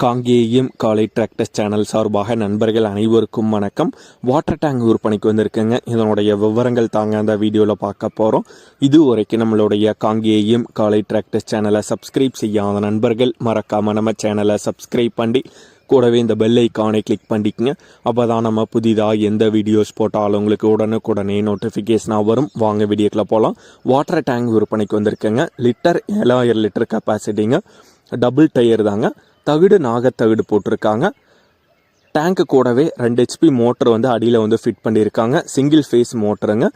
காங்கேயம் காலை tractor channel சார்பாக நண்பர்கள் அனைவருக்கும் வணக்கம். வாட்டர் டேங்க் விற்பனைக்கு வந்திருக்குங்க. இதனுடைய விவரங்கள் தாங்க அந்த வீடியோவில் பார்க்க போகிறோம் இது வரைக்கும் நம்மளுடைய காங்கேயம் காலை டிராக்டர் சேனலை சப்ஸ்கிரைப் செய்யாத நண்பர்கள் மறக்காமல் நம்ம சேனலை சப்ஸ்கிரைப் பண்ணி கூடவே இந்த பெல் ஐக்கானை கிளிக் பண்ணிக்கங்க. அப்போ தான் நம்ம புதிதாக எந்த வீடியோஸ் போட்டாலும் உங்களுக்கு உடனுக்குடனே நோட்டிஃபிகேஷனாக வரும். வாங்க வீடியோக்கில் போகலாம் வாட்டர் டேங்க் விற்பனைக்கு வந்திருக்குங்க. லிட்டர் ஏழாயிரம் லிட்டர் கெப்பாசிட்டிங்க டபுள் டயர் தாங்க. தவிடு நாகத்தவிடு போட்டிருக்காங்க. டேங்க்கு கூடவே ரெண்டு ஹெச்பி மோட்டர் வந்து அடியில் வந்து ஃபிட் பண்ணியிருக்காங்க. சிங்கிள் ஃபேஸ் மோட்டருங்க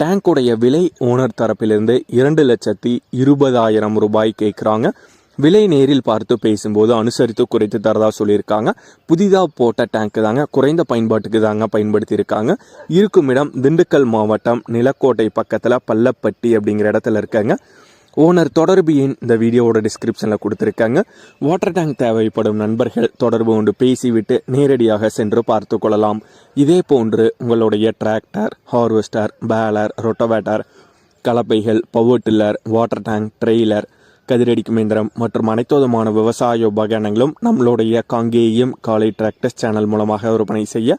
டேங்க்குடைய விலை ஓனர் தரப்பிலிருந்து இரண்டு லட்சத்தி இருபதாயிரம் ரூபாய் கேட்குறாங்க. விலை நேரில் பார்த்து பேசும்போது அனுசரித்து குறைத்து தரதா சொல்லியிருக்காங்க. புதிதாக போட்ட டேங்க்கு தாங்க. குறைந்த பயன்பாட்டுக்கு தாங்க பயன்படுத்தியிருக்காங்க. இருக்கும் இடம் திண்டுக்கல் மாவட்டம் நிலக்கோட்டை பக்கத்தில் பள்ளப்பட்டி அப்படிங்கிற இடத்துல இருக்காங்க. ஓனர் தொடர்பு எண் இந்த வீடியோவோட டிஸ்கிரிப்ஷனில் கொடுத்துருக்காங்க. வாட்டர் டேங்க் தேவைப்படும் நண்பர்கள் தொடர்பு கொண்டு பேசிவிட்டு நேரடியாக சென்று பார்த்து கொள்ளலாம். இதே போன்று உங்களுடைய tractor harvester baler rotavator கலப்பைகள் power tiller water tank trailer கதிரடிக்கும் இயந்திரம் மற்றும் அனைத்து விதமான விவசாய உபகரணங்களும் நம்மளுடைய காங்கேயம் காலை டிராக்டர்ஸ் சேனல் மூலமாக விற்பனை செய்ய